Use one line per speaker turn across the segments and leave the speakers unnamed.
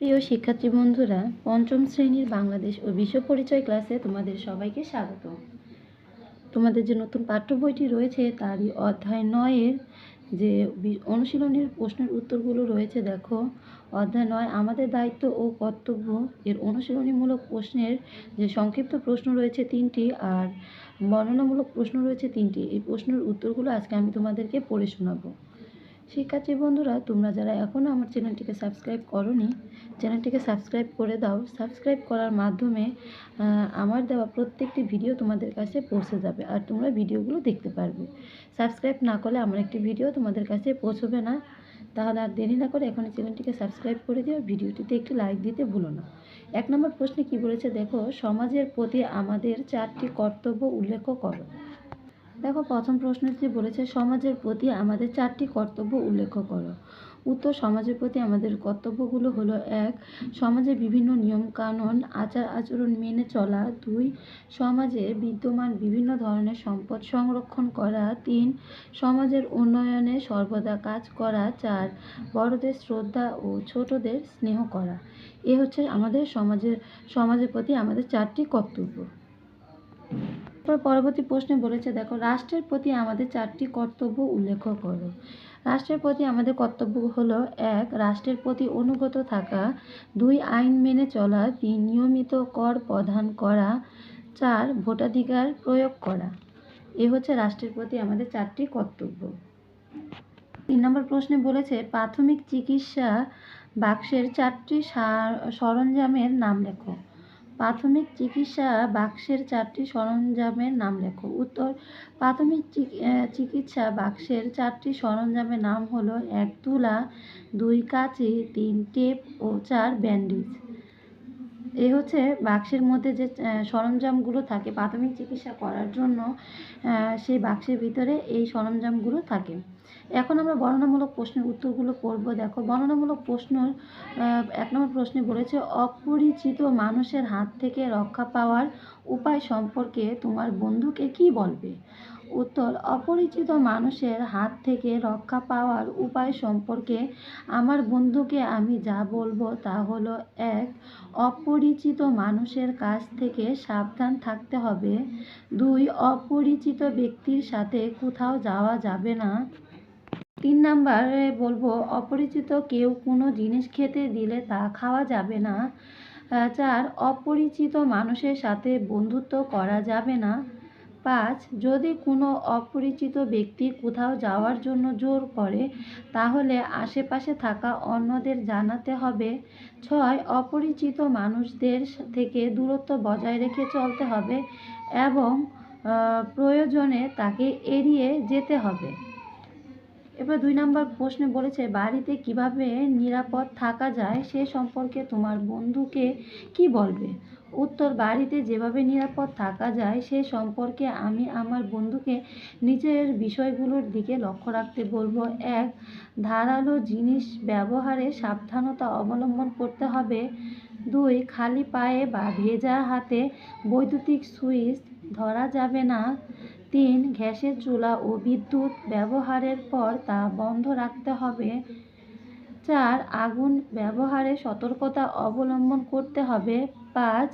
প্রিয় শিক্ষার্থী বন্ধুরা, পঞ্চম শ্রেণির বাংলাদেশ ও বিশ্ব পরিচয় ক্লাসে তোমাদের সবাইকে স্বাগত। তোমাদের যে নতুন পাঠ্য বইটি রয়েছে, তারই অধ্যায় নয়ের যে অনুশীলনের প্রশ্নের উত্তরগুলো রয়েছে, দেখো। অধ্যায় নয়, আমাদের দায়িত্ব ও কর্তব্য। এর অনুশীলনীমূলক প্রশ্নের যে সংক্ষিপ্ত প্রশ্ন রয়েছে তিনটি আর বর্ণনামূলক প্রশ্ন রয়েছে তিনটি। এই প্রশ্নের উত্তরগুলো আজকে আমি তোমাদেরকে পড়ে শোনাবো। শিক্ষার্থী বন্ধুরা, তোমরা যারা এখনও আমার চ্যানেলটিকে সাবস্ক্রাইব করনি, চ্যানেলটিকে সাবস্ক্রাইব করে দাও। সাবস্ক্রাইব করার মাধ্যমে আমার দেওয়া প্রত্যেকটি ভিডিও তোমাদের কাছে পৌঁছে যাবে আর তোমরা ভিডিওগুলো দেখতে পারবে। সাবস্ক্রাইব না করলে আমার একটি ভিডিও তোমাদের কাছে পৌঁছবে না। তাহলে আর দেরি না করে এখন চ্যানেলটিকে সাবস্ক্রাইব করে দিও, ভিডিওটিতে একটি লাইক দিতে ভুলো না। এক নম্বর প্রশ্নে কি বলেছে? দেখো, সমাজের প্রতি আমাদের চারটি কর্তব্য উল্লেখ করো। দেখো, প্রথম প্রশ্নটি বলেছে, সমাজের প্রতি আমাদের চারটি কর্তব্য উল্লেখ করো। উত্তর, সমাজের প্রতি আমাদের কর্তব্যগুলো হলো, এক সমাজের বিভিন্ন নিয়মকানুন, আচার আচরণ মেনে চলা, দুই, সমাজে বিদ্যমান বিভিন্ন ধরনের সম্পদ সংরক্ষণ করা, তিন, সমাজের উন্নয়নে সর্বদা কাজ করা, চার, বড়দের শ্রদ্ধা ও ছোটদের স্নেহ করা। এ হচ্ছে আমাদের সমাজের সমাজের প্রতি আমাদের চারটি কর্তব্য। তারপর পরবর্তী প্রশ্নে বলেছে, দেখো, রাষ্ট্রের প্রতি আমাদের চারটি কর্তব্য উল্লেখ করো। রাষ্ট্রের প্রতি আমাদের কর্তব্য হলো, এক, রাষ্ট্রের প্রতি অনুগত থাকা, দুই, আইন মেনে চলা, তিন, নিয়মিত কর প্রদান করা, চার, ভোটাধিকার প্রয়োগ করা। এ হচ্ছে রাষ্ট্রের প্রতি আমাদের চারটি কর্তব্য। তিন নম্বর প্রশ্নে বলেছে, প্রাথমিক চিকিৎসা বাক্সের চারটি সরঞ্জামের নাম লেখো। প্রাথমিক চিকিৎসা বাক্সের চারটি সরঞ্জামের নাম লেখো। উত্তর, প্রাথমিক চিক- চিকিৎসা বাক্সের চারটি সরঞ্জামের নাম হলো এক তুলা, দুই কাঁচি, তিন টেপ ও চার ব্যান্ডেজ। এ হচ্ছে বাক্সের মধ্যে যে সরঞ্জামগুলো থাকে, প্রাথমিক চিকিৎসা করার জন্য সেই বাক্সের ভিতরে এই সরঞ্জামগুলো থাকে। এখন আমরা বর্ণনামূলক প্রশ্নের উত্তরগুলো পড়ব। দেখো, বর্ণনামূলক প্রশ্ন এক নম্বর প্রশ্নে বলেছে, অপরিচিত মানুষের হাত থেকে রক্ষা পাওয়ার উপায় সম্পর্কে তোমার বন্ধুকে কি বলবে? উত্তর, অপরিচিত মানুষের হাত থেকে রক্ষা পাওয়ার উপায় সম্পর্কে আমার বন্ধুকে আমি যা বলব তা হলো, এক, অপরিচিত মানুষের কাছ থেকে সাবধান থাকতে হবে। দুই, অপরিচিত ব্যক্তির সাথে কোথাও যাওয়া যাবে না। তিন নাম্বারে বলব, অপরিচিত কেউ কোনো জিনিস খেতে দিলে তা খাওয়া যাবে না। চার, অপরিচিত মানুষের সাথে বন্ধুত্ব করা যাবে না। পাঁচ, যদি কোনো অপরিচিত ব্যক্তি কোথাও যাওয়ার জন্য জোর করে, তাহলে আশেপাশে থাকা অন্যদের জানাতে হবে। ছয়, অপরিচিত মানুষদের থেকে দূরত্ব বজায় রেখে চলতে হবে এবং প্রয়োজনে তাকে এড়িয়ে যেতে হবে। এবার দুই নম্বর প্রশ্নে বলেছে, বাড়িতে কীভাবে নিরাপদ থাকা যায় সে সম্পর্কে তোমার বন্ধুকে কি বলবে? উত্তর, বাড়িতে যেভাবে নিরাপদ থাকা যায় সে সম্পর্কে আমি আমার বন্ধুকে নিজের বিষয়গুলোর দিকে লক্ষ্য রাখতে বলব। এক, ধারালো জিনিস ব্যবহারে সাবধানতা অবলম্বন করতে হবে। দুই, খালি পায়ে বা ভেজা হাতে বৈদ্যুতিক সুইচ ধরা যাবে না। তিন, গ্যাসের চুলা ও বিদ্যুৎ ব্যবহারের পর তা বন্ধ রাখতে হবে। চার, আগুন ব্যবহারে সতর্কতা অবলম্বন করতে হবে। পাঁচ,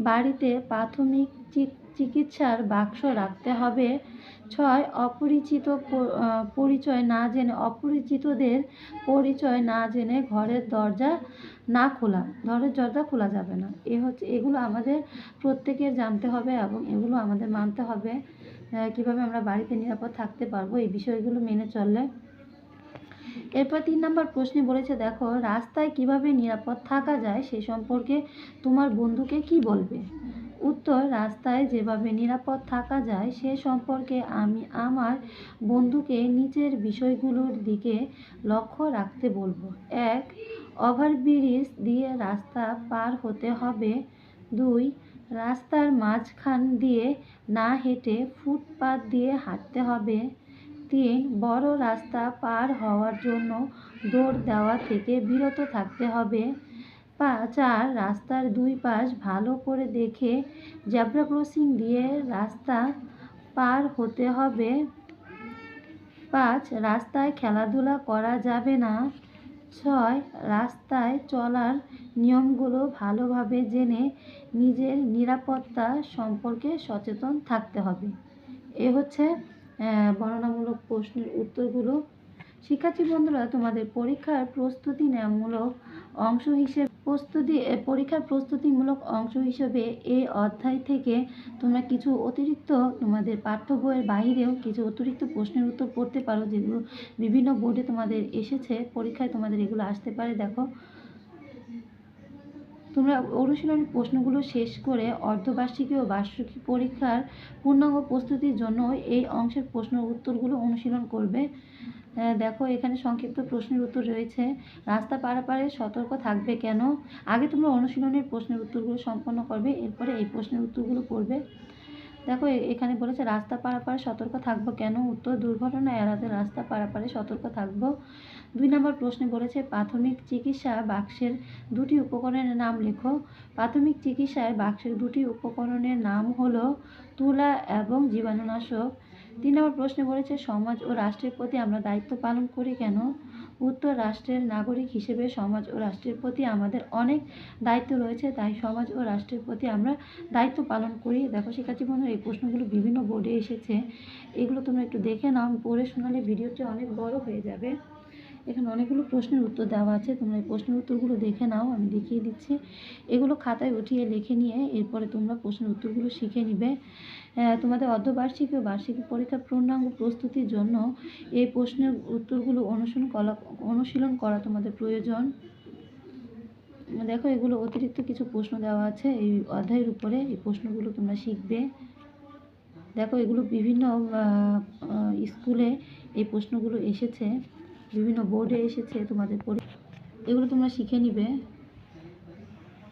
বাড়িতে প্রাথমিক চিকিৎসার বাক্স রাখতে হবে। ছয়, অপরিচিত পরিচয় না জেনে, অপরিচিতদের পরিচয় না জেনে ঘরের দরজা না খোলা, ঘরের দরজা খোলা যাবে না। এ হচ্ছে, এগুলো আমাদের প্রত্যেকের জানতে হবে এবং এগুলো আমাদের মানতে হবে। কীভাবে আমরা বাড়িতে নিরাপদ থাকতে পারব এই বিষয়গুলো মেনে চললে। এরপর তিন নম্বর প্রশ্নে বলেছে, দেখো, রাস্তায় কীভাবে নিরাপদ থাকা যায় সে সম্পর্কে তোমার বন্ধুকে কি বলবে? উত্তর, রাস্তায় যেভাবে নিরাপদ থাকা যায় সে সম্পর্কে আমি আমার বন্ধুকে নিচের বিষয়গুলোর দিকে লক্ষ্য রাখতে বলব। এক, ওভারব্রিজ দিয়ে রাস্তা পার হতে হবে। দুই রাস্তার মাঝখান দিয়ে না হেঁটে ফুটপাত দিয়ে হাঁটতে হবে। তিন, বড় রাস্তা পার হওয়ার জন্য দৌড় দেওয়া থেকে বিরত থাকতে হবে। চার, রাস্তার দুই পাশ ভালো করে দেখে জেব্রা ক্রসিং দিয়ে রাস্তা পার হতে হবে। পাঁচ, রাস্তায় খেলাধুলা করা যাবে না। ছয় রাস্তায় চলার নিয়মগুলো ভালোভাবে জেনে নিজের নিরাপত্তা সম্পর্কে সচেতন থাকতে হবে। এ হচ্ছে বর্ণনামূলক প্রশ্নের উত্তরগুলো। শিক্ষার্থী বন্ধুরা, তোমাদের পরীক্ষার প্রস্তুতি নেয়ামূলক অংশ হিসেবে প্রস্তুতি পরীক্ষার প্রস্তুতিমূলক অংশ হিসেবে এই অধ্যায় থেকে তোমরা কিছু অতিরিক্ত তোমাদের পাঠ্য বইয়ের বাইরেও কিছু অতিরিক্ত প্রশ্নের উত্তর পড়তে পারো, যেগুলো বিভিন্ন বোর্ডে তোমাদের এসেছে। পরীক্ষায় তোমাদের এগুলো আসতে পারে, দেখো। তোমরা অনুশীলনী প্রশ্নগুলো শেষ করে অর্ধবার্ষিকী ও বার্ষিকী পরীক্ষার পূর্ণাঙ্গ প্রস্তুতির জন্য এই অংশের প্রশ্ন উত্তরগুলো অনুশীলন করবে। দেখো, এখানে সংক্ষিপ্ত প্রশ্নের উত্তর রয়েছে। রাস্তা পারাপারে সতর্ক থাকবে কেন? আগে তোমরা অনুশীলনের প্রশ্নের উত্তরগুলো সম্পন্ন করবে, এরপরে এই প্রশ্নের উত্তরগুলো পড়বে। দেখো এখানে বলেছে, রাস্তা পারাপারে সতর্ক থাকব কেন? উত্তর, দুর্ঘটনা এড়াতে রাস্তা পারাপারে সতর্ক থাকব। দুই নম্বর প্রশ্নে বলেছে, প্রাথমিক চিকিৎসা বাক্সের দুটি উপকরণের নাম লেখো। প্রাথমিক চিকিৎসায় বাক্সের দুটি উপকরণের নাম হলো তুলা এবং জীবাণুনাশক। তিন নম্বর প্রশ্নে বলেছে, সমাজ ও রাষ্ট্রের প্রতি আমরা দায়িত্ব পালন করি কেন? উত্তর, রাষ্ট্রের নাগরিক হিসেবে সমাজ ও রাষ্ট্রের প্রতি আমাদের অনেক দায়িত্ব রয়েছে, তাই সমাজ ও রাষ্ট্রের প্রতি আমরা দায়িত্ব পালন করি। দেখো শিক্ষার্থী বন্ধুরা, এই প্রশ্নগুলো বিভিন্ন বোর্ডে এসেছে। এগুলো তোমরা একটু দেখে নাও পড়ে শোনালে ভিডিওটি অনেক বড় হয়ে যাবে। এখানে অনেকগুলো প্রশ্নের উত্তর দেওয়া আছে। তোমরা এই প্রশ্নের উত্তরগুলো দেখে নাও, আমি দেখিয়ে দিচ্ছি। এগুলো খাতায় উঠিয়ে লিখে নিয়ে এরপরে তোমরা প্রশ্নের উত্তরগুলো শিখে নিবে। তোমাদের অর্ধবার্ষিকী ও বার্ষিকী পরীক্ষার পূর্ণাঙ্গ প্রস্তুতির জন্য এই প্রশ্নের উত্তরগুলো অনুসরণ করা অনুশীলন করা তোমাদের প্রয়োজন। দেখো, এগুলো অতিরিক্ত কিছু প্রশ্ন দেওয়া আছে। এই অধ্যায়ের উপরে এই প্রশ্নগুলো তোমরা শিখবে। দেখো, এগুলো বিভিন্ন স্কুলে এই প্রশ্নগুলো এসেছে। বিভিন্ন বোর্ডে এসেছে তোমাদের পড়ে এগুলো তোমরা শিখে নিবে।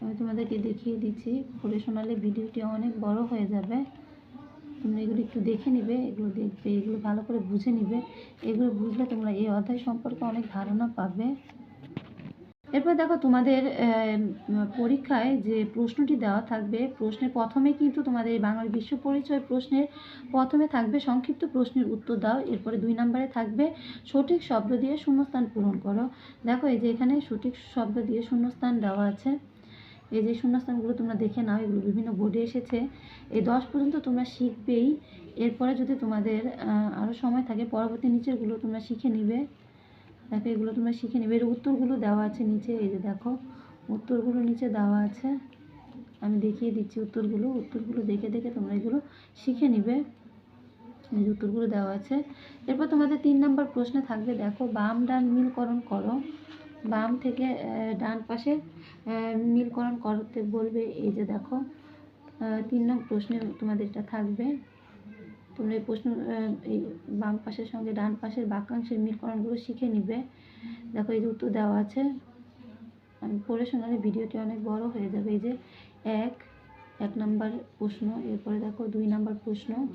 আমি তোমাদেরকে দেখিয়ে দিচ্ছি। পড়ে শোনালে ভিডিওটি অনেক বড় হয়ে যাবে। তোমরা এগুলো একটু দেখে নিবে, এগুলো দেখবে, এগুলো ভালো করে বুঝে নিবে। এগুলো বুঝলে তোমরা এই অধ্যায় সম্পর্কে অনেক ধারণা পাবে। এরপর দেখো তোমাদের পরীক্ষায় যে প্রশ্নটি দেওয়া থাকবে, প্রশ্নের প্রথমে কিন্তু তোমাদের এই বাংলার বিশ্ব পরিচয় প্রশ্নের প্রথমে থাকবে সংক্ষিপ্ত প্রশ্নের উত্তর দাও, এরপরে দুই নম্বরে থাকবে সঠিক শব্দ দিয়ে শূন্যস্থান পূরণ করো। দেখো এই যে এখানে সঠিক শব্দ দিয়ে শূন্যস্থান দেওয়া আছে। এই যে শূন্যস্থানগুলো তোমরা দেখে নাও, এগুলো বিভিন্ন বোর্ডে এসেছে। এই দশ পর্যন্ত তোমরা শিখবেই। এরপরে যদি তোমাদের আরও সময় থাকে, পরবর্তী নিচেরগুলো তোমরা শিখে নিবে। দেখো, এগুলো তোমরা শিখে নেবে। এর উত্তরগুলো দেওয়া আছে নিচে, এই যে দেখো, উত্তরগুলো নিচে দেওয়া আছে। আমি দেখিয়ে দিচ্ছি উত্তরগুলো। উত্তরগুলো দেখে দেখে তোমরা এগুলো শিখে নিবে। এই যে উত্তরগুলো দেওয়া আছে। এরপর তোমাদের তিন নম্বর প্রশ্নে থাকবে, দেখো, বাম ডান মিলকরণ করো। বাম থেকে ডান পাশে মিলকরণ করতে বলবে। এই যে দেখো তিন নং প্রশ্নে তোমাদের এটা থাকবে। তোমরা এই প্রশ্ন এই বাম পাশের সঙ্গে ডান পাশের বাক্যাংশের মিলকরণগুলো শিখে নিবে। দেখো এই যে উত্তর দেওয়া আছে। আমি পড়ে শোনালে ভিডিওটি অনেক বড় হয়ে যাবে। এই যে এক এক নাম্বার প্রশ্ন, এরপরে দেখো দুই নাম্বার প্রশ্ন।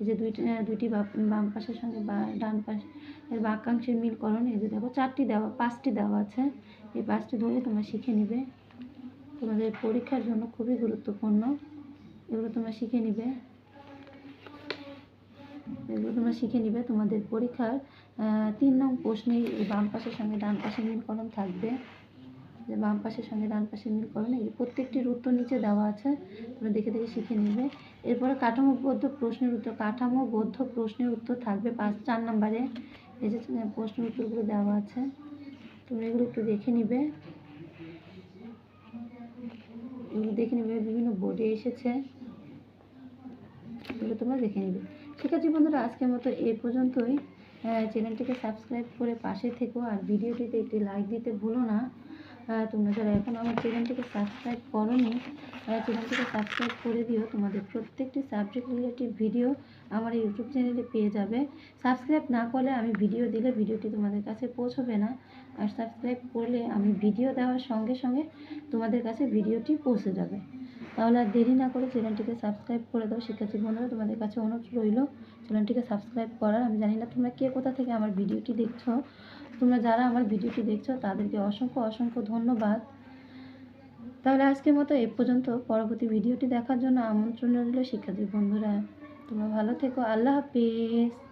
এই যে দুইটি দুইটি বাম- পাশের সঙ্গে বা ডান পাশ, এর বাক্যাংশের মিলকরণ, এই যে দেখো, চারটি দেওয়া, পাঁচটি দেওয়া আছে। এই পাঁচটি ধরে তোমরা শিখে নিবে। তোমাদের পরীক্ষার জন্য খুবই গুরুত্বপূর্ণ। এগুলো তোমরা শিখে নিবে। এগুলো তোমরা শিখে নিবে। তোমাদের পরীক্ষার তিন নং প্রশ্নে বাম পাশের সঙ্গে ডান পাশে মিলকরণ থাকবে। যে বাম পাশের সঙ্গে ডান পাশে মিলকরণ এই প্রত্যেকটির উত্তর নিচে দেওয়া আছে, তোমরা দেখে দেখে শিখে নিবে। এরপরে কাঠামোবদ্ধ প্রশ্নের উত্তর, কাঠামোবদ্ধ প্রশ্নের উত্তর থাকবে পাঁচ, চার নম্বরে। এই যে প্রশ্নের উত্তরগুলো দেওয়া আছে, তোমরা এগুলো একটু দেখে নিবে। এগুলো দেখে নিবে, বিভিন্ন বোর্ডে এসেছে। এগুলো তোমরা দেখে নিবে। ঠিক আছে বন্ধুরা, আজকের মতো এই পর্যন্তই। চ্যানেলটিকে সাবস্ক্রাইব করে পাশে থেকো আর ভিডিওটিতে একটি লাইক দিতে ভুলো না। তোমরা যারা এখন আমার চ্যানেলটিকে সাবস্ক্রাইব করোনি চ্যানেলটিকে সাবস্ক্রাইব করে দিও। তোমাদের প্রত্যেকটি সাবজেক্ট রিলেটিভ ভিডিও আমার ইউটিউব চ্যানেলে পেয়ে যাবে। সাবস্ক্রাইব না করলে আমি ভিডিও দিলে ভিডিওটি তোমাদের কাছে পৌঁছবে না। আর সাবস্ক্রাইব করলে আমি ভিডিও দেওয়ার সঙ্গে সঙ্গে তোমাদের কাছে ভিডিওটি পৌঁছে যাবে। তাহলে আর দেরি না করে চ্যানেলটিকে সাবস্ক্রাইব করে দাও। শিক্ষার্থী বন্ধুরা, তোমাদের কাছে অনুরোধ রইল চ্যানেলটিকে সাবস্ক্রাইব করার আমি জানি না তোমরা কে কোথা থেকে আমার ভিডিওটি দেখছ। তোমরা যারা আমার ভিডিওটি দেখছ, তাদেরকে অসংখ্য অসংখ্য ধন্যবাদ। তাহলে আজকের মতো এ পর্যন্ত। পরবর্তী ভিডিওটি দেখার জন্য আমন্ত্রণ রইল শিক্ষার্থী বন্ধুরা। তোমরা ভালো থেকো। আল্লাহ হাফিজ।